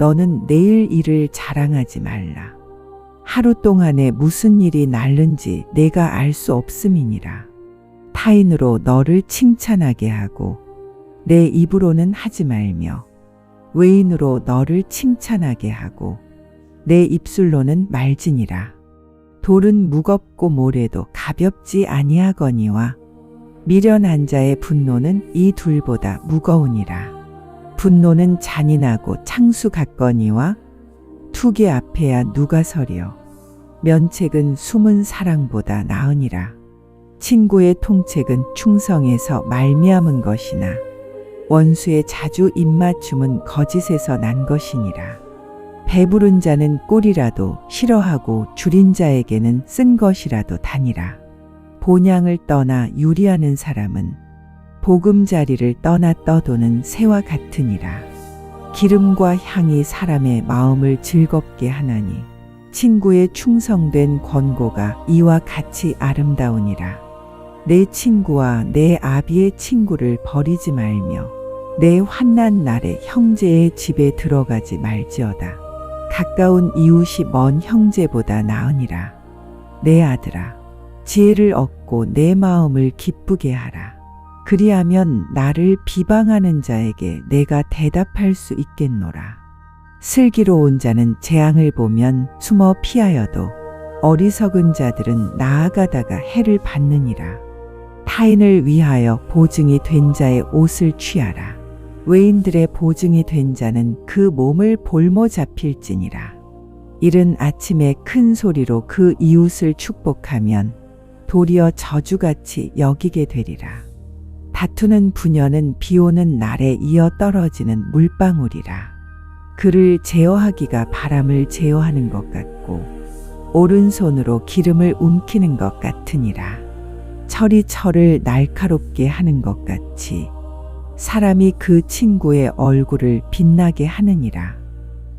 너는 내일 일을 자랑하지 말라. 하루 동안에 무슨 일이 날는지 내가 알 수 없음이니라. 타인으로 너를 칭찬하게 하고 내 입으로는 하지 말며 외인으로 너를 칭찬하게 하고 내 입술로는 말지니라. 돌은 무겁고 모래도 가볍지 아니하거니와 미련한 자의 분노는 이 둘보다 무거우니라. 분노는 잔인하고 창수 같거니와 투기 앞에야 누가 서려. 면책은 숨은 사랑보다 나으니라. 친구의 통책은 충성에서 말미암은 것이나 원수의 자주 입맞춤은 거짓에서 난 것이니라. 배부른 자는 꿀이라도 싫어하고 줄인 자에게는 쓴 것이라도 다니라. 본향을 떠나 유리하는 사람은 보금자리를 떠나 떠도는 새와 같으니라. 기름과 향이 사람의 마음을 즐겁게 하나니 친구의 충성된 권고가 이와 같이 아름다우니라. 내 친구와 내 아비의 친구를 버리지 말며 내 환난 날에 형제의 집에 들어가지 말지어다. 가까운 이웃이 먼 형제보다 나으니라. 내 아들아, 지혜를 얻고 내 마음을 기쁘게 하라. 그리하면 나를 비방하는 자에게 내가 대답할 수 있겠노라. 슬기로운 자는 재앙을 보면 숨어 피하여도 어리석은 자들은 나아가다가 해를 받느니라. 타인을 위하여 보증이 된 자의 옷을 취하라. 외인들의 보증이 된 자는 그 몸을 볼모 잡힐지니라. 이른 아침에 큰 소리로 그 이웃을 축복하면 도리어 저주같이 여기게 되리라. 다투는 부녀는 비 오는 날에 이어 떨어지는 물방울이라. 그를 제어하기가 바람을 제어하는 것 같고 오른손으로 기름을 움키는 것 같으니라. 철이 철을 날카롭게 하는 것 같이 사람이 그 친구의 얼굴을 빛나게 하느니라.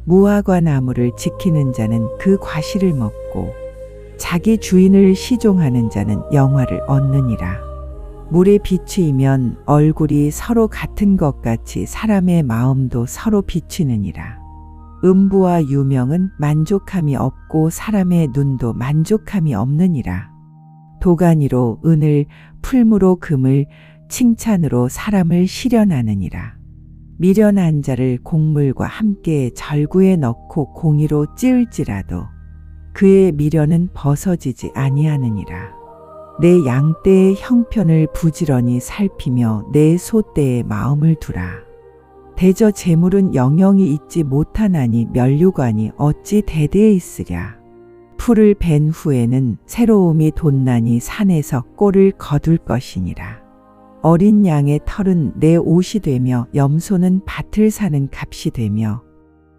무화과 나무를 지키는 자는 그 과실을 먹고 자기 주인을 시종하는 자는 영화를 얻느니라. 물에 비추이면 얼굴이 서로 같은 것 같이 사람의 마음도 서로 비추느니라. 음부와 유명은 만족함이 없고 사람의 눈도 만족함이 없느니라. 도가니로 은을, 풀무로 금을, 칭찬으로 사람을 실현하느니라. 미련한 자를 곡물과 함께 절구에 넣고 공의로 찌을지라도 그의 미련은 벗어지지 아니하느니라. 내 양떼의 형편을 부지런히 살피며 내 소떼의 마음을 두라. 대저 재물은 영영이 있지 못하나니 면류관이 어찌 대대에 있으랴. 풀을 벤 후에는 새로움이 돋나니 산에서 꼴을 거둘 것이니라. 어린 양의 털은 내 옷이 되며 염소는 밭을 사는 값이 되며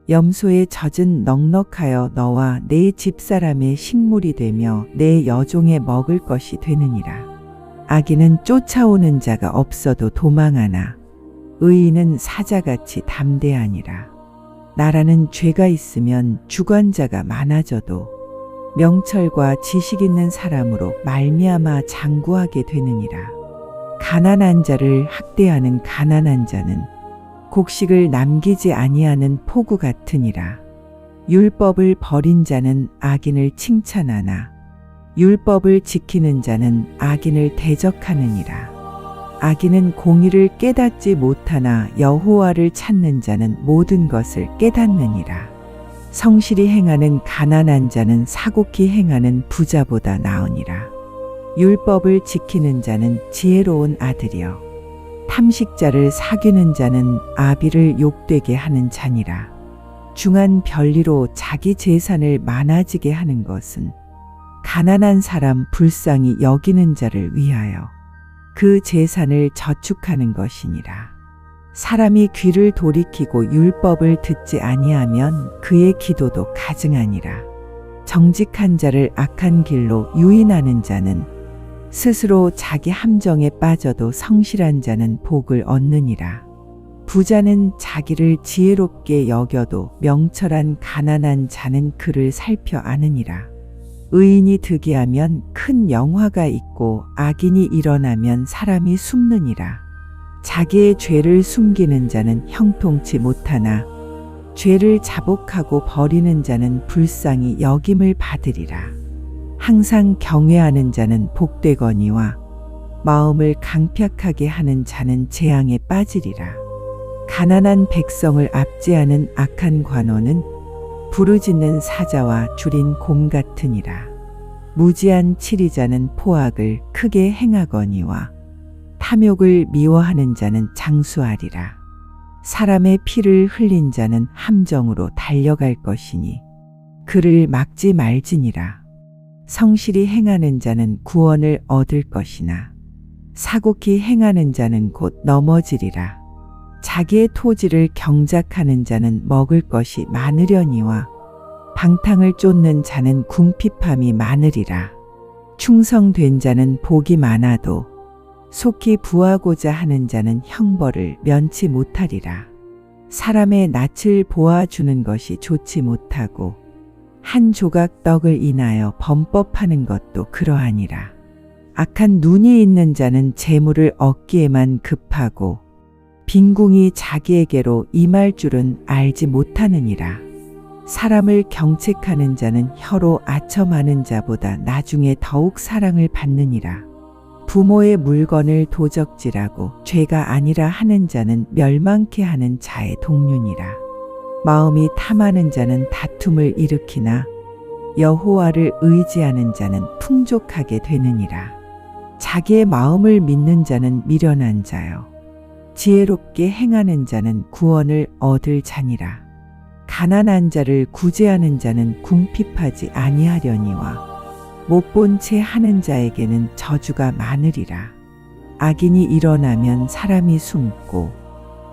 염소의 젖은 넉넉하여 너와 내 집사람의 식물이 되며 내 여종의 먹을 것이 되느니라. 악인은 쫓아오는 자가 없어도 도망하나 의인은 사자같이 담대하니라. 나라는 죄가 있으면 주관자가 많아져도 명철과 지식 있는 사람으로 말미암아 장구하게 되느니라. 가난한 자를 학대하는 가난한 자는 곡식을 남기지 아니하는 포구 같으니라. 율법을 버린 자는 악인을 칭찬하나 율법을 지키는 자는 악인을 대적하느니라. 악인은 공의를 깨닫지 못하나 여호와를 찾는 자는 모든 것을 깨닫느니라. 성실히 행하는 가난한 자는 사곡히 행하는 부자보다 나으니라. 율법을 지키는 자는 지혜로운 아들이여. 탐식자를 사귀는 자는 아비를 욕되게 하는 자니라. 중한 별리로 자기 재산을 많아지게 하는 것은 가난한 사람 불쌍히 여기는 자를 위하여 그 재산을 저축하는 것이니라. 사람이 귀를 돌이키고 율법을 듣지 아니하면 그의 기도도 가증하니라. 정직한 자를 악한 길로 유인하는 자는 스스로 자기 함정에 빠져도 성실한 자는 복을 얻느니라. 부자는 자기를 지혜롭게 여겨도 명철한 가난한 자는 그를 살펴 아느니라. 의인이 득이하면 큰 영화가 있고 악인이 일어나면 사람이 숨느니라. 자기의 죄를 숨기는 자는 형통치 못하나 죄를 자복하고 버리는 자는 불쌍히 여김을 받으리라. 항상 경외하는 자는 복되거니와 마음을 강팍하게 하는 자는 재앙에 빠지리라. 가난한 백성을 압제하는 악한 관원은 부르짖는 사자와 줄인 곰 같으니라. 무지한 치리자는 포악을 크게 행하거니와 탐욕을 미워하는 자는 장수하리라. 사람의 피를 흘린 자는 함정으로 달려갈 것이니 그를 막지 말지니라. 성실히 행하는 자는 구원을 얻을 것이나 사곡히 행하는 자는 곧 넘어지리라. 자기의 토지를 경작하는 자는 먹을 것이 많으려니와 방탕을 쫓는 자는 궁핍함이 많으리라. 충성된 자는 복이 많아도 속히 부하고자 하는 자는 형벌을 면치 못하리라. 사람의 낯을 보아주는 것이 좋지 못하고 한 조각 떡을 인하여 범법하는 것도 그러하니라. 악한 눈이 있는 자는 재물을 얻기에만 급하고 빈궁이 자기에게로 임할 줄은 알지 못하느니라. 사람을 경책하는 자는 혀로 아첨하는 자보다 나중에 더욱 사랑을 받느니라. 부모의 물건을 도적질하고 죄가 아니라 하는 자는 멸망케 하는 자의 동륜이라. 마음이 탐하는 자는 다툼을 일으키나 여호와를 의지하는 자는 풍족하게 되느니라. 자기의 마음을 믿는 자는 미련한 자요. 지혜롭게 행하는 자는 구원을 얻을 자니라. 가난한 자를 구제하는 자는 궁핍하지 아니하려니와 못 본 채 하는 자에게는 저주가 많으리라. 악인이 일어나면 사람이 숨고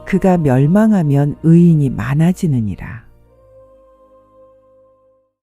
그가 멸망하면 의인이 많아지느니라.